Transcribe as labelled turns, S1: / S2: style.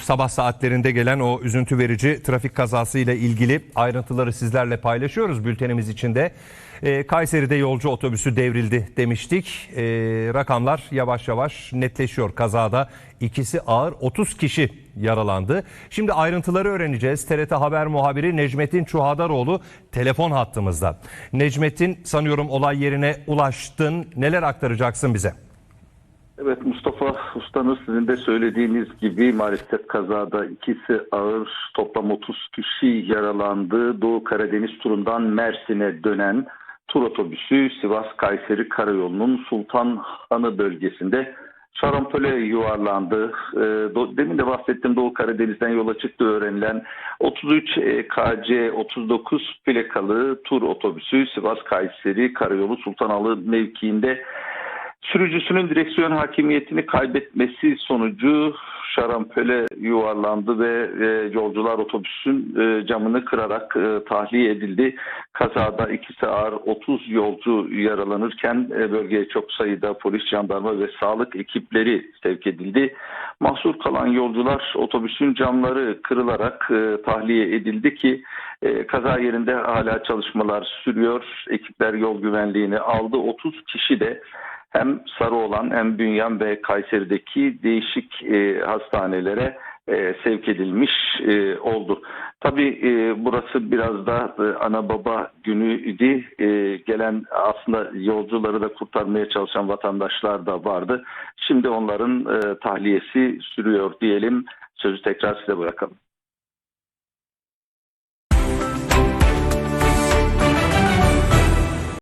S1: sabah saatlerinde gelen o üzüntü verici trafik kazası ile ilgili ayrıntıları sizlerle paylaşıyoruz bültenimiz içinde. E, Kayseri'de yolcu otobüsü devrildi demiştik. E, rakamlar yavaş yavaş netleşiyor. Kazada ikisi ağır 30 kişi yaralandı. Şimdi ayrıntıları öğreneceğiz. TRT Haber muhabiri Necmettin Çuhadaroğlu telefon hattımızda. Necmettin sanıyorum olay yerine ulaştın. Neler aktaracaksın bize?
S2: Evet Mustafa Ustanız sizin de söylediğiniz gibi maalesef kazada ikisi ağır toplam 30 kişi yaralandı. Doğu Karadeniz turundan Mersin'e dönen tur otobüsü Sivas Kayseri Karayolu'nun Sultanhanı bölgesinde şarampole yuvarlandı. Ee, Demin de bahsettiğim Doğu Karadeniz'den yola çıktığı öğrenilen 33 e, KC 39 plakalı tur otobüsü Sivas Kayseri Karayolu Sultanhalı mevkiinde Sürücüsünün direksiyon hakimiyetini kaybetmesi sonucu şarampole yuvarlandı ve yolcular otobüsün e, camını kırarak e, tahliye edildi. Kazada ikisi ağır 30 yolcu yaralanırken e, bölgeye çok sayıda polis, jandarma ve sağlık ekipleri sevk edildi. Mahsur kalan yolcular otobüsün camları kırılarak tahliye edildi ki e, kaza yerinde hala çalışmalar sürüyor. Ekipler yol güvenliğini aldı. 30 kişi de hem Sarıoğlan hem Bünyan ve Kayseri'deki değişik e, hastanelere e, sevk edilmiş e, oldu. Tabii e, burası biraz da e, ana baba günüydü. E, gelen aslında yolcuları da kurtarmaya çalışan vatandaşlar da vardı. Şimdi onların e, tahliyesi sürüyor diyelim. Sözü tekrar size bırakalım.